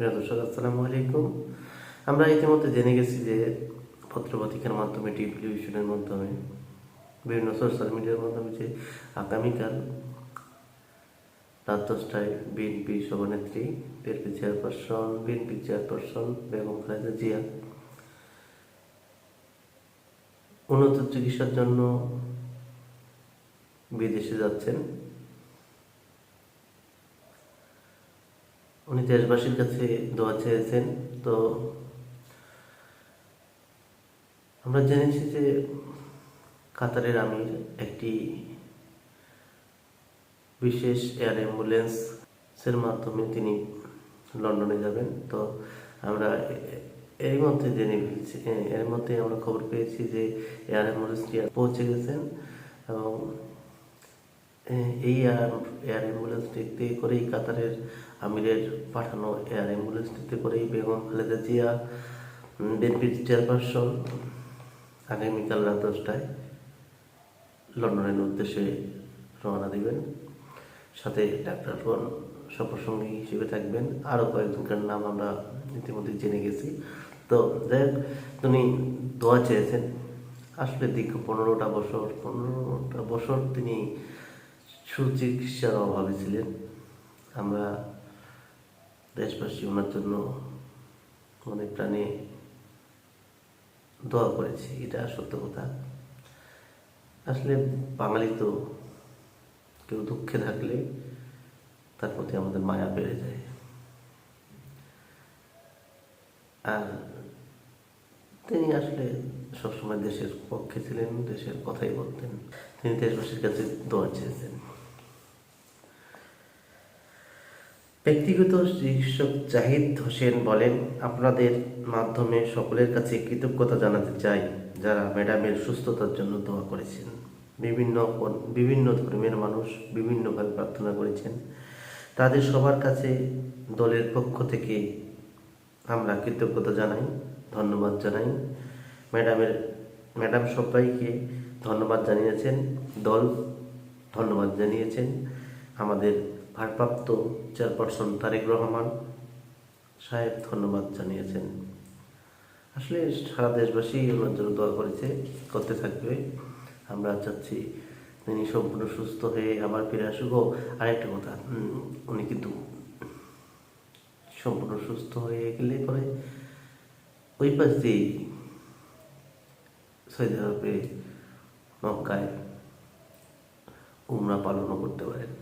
প্রিয় দর্শক, আসসালামু আলাইকুম। আমরা ইতিমধ্যে জেনে গেছি যে পত্রপত্রিকার মাধ্যমে, টেলিভিশনের মাধ্যমে, বিভিন্ন সোশ্যাল মিডিয়ার মাধ্যমে যে আগামীকাল রাত দশটায় বিএনপি সভানেত্রী BNP chairperson BNP chairperson Begum Khaleda Zia উন্নত চিকিৎসার জন্য বিদেশে যাচ্ছেন। উনি দেশবাসীর কাছে দোয়া চেয়েছেন। তো আমরা জেনেছি যে কাতারের আমির একটি বিশেষ এয়ার অ্যাম্বুলেন্সের মাধ্যমে তিনি লন্ডনে যাবেন। তো আমরা এর মধ্যে জেনে ফেলছি এর মধ্যে আমরা খবর পেয়েছি যে এয়ার অ্যাম্বুলেন্সটি পৌঁছে গেছেন এবং এই এয়ার অ্যাম্বুলেন্সটিতে করেই কাতারের আমিরের পাঠানো এয়ার অ্যাম্বুলেন্সটিতে করেই বেগম খালেদা জিয়া বিএনপির চেয়ারপারসন আগামীকাল রাত দশটায় লন্ডনের উদ্দেশ্যে রওনা দিবেন। সাথে ডাক্তার রোহন সপ্রসঙ্গী হিসেবে থাকবেন। আরও কয়েকজনকার নাম আমরা ইতিমধ্যে জেনে গেছি। তো যাই হোক তিনি দোয়া চেয়েছেন। আসলে দীর্ঘ পনেরোটা বছর পনেরোটা বছর তিনি সুচিকিৎসার অভাবে ছিলেন। আমরা দেশবাসী ওনার জন্য মনে প্রাণে দোয়া করেছি, এটা সত্য কথা। আসলে বাঙালি তো কেউ দুঃখে থাকলে তার প্রতি আমাদের মায়া বেড়ে যায়। আর তিনি আসলে সবসময় দেশের পক্ষে ছিলেন, দেশের কথাই বলতেন। তিনি দেশবাসীর কাছে দোয়া চেয়েছেন। ব্যক্তিগত চিকিৎসক জাহিদ হোসেন বলেন, আপনাদের মাধ্যমে সকলের কাছে কৃতজ্ঞতা জানাতে চাই যারা ম্যাডামের সুস্থতার জন্য দোয়া করেছেন। বিভিন্ন বিভিন্ন ধর্মের মানুষ বিভিন্নভাবে প্রার্থনা করেছেন। তাদের সবার কাছে দলের পক্ষ থেকে আমরা কৃতজ্ঞতা জানাই, ধন্যবাদ জানাই। ম্যাডামের, ম্যাডাম সবাইকে ধন্যবাদ জানিয়েছেন, দল ধন্যবাদ জানিয়েছেন। আমাদের ভারপ্রাপ্ত চেয়ারপারসন তারেক রহমান সাহেব ধন্যবাদ জানিয়েছেন। আসলে সারা দেশবাসী ওনার জন্য দোয়া করেছে, করতে থাকবে। আমরা চাচ্ছি তিনি সম্পূর্ণ সুস্থ হয়ে আবার ফিরে আসুক। আরেকটা কথা উনি কিন্তু সম্পূর্ণ সুস্থ হয়ে গেলে পরে ওই পাশ দিয়েই সৌদি আরবে মক্কায় উমরা পালনও করতে পারেন।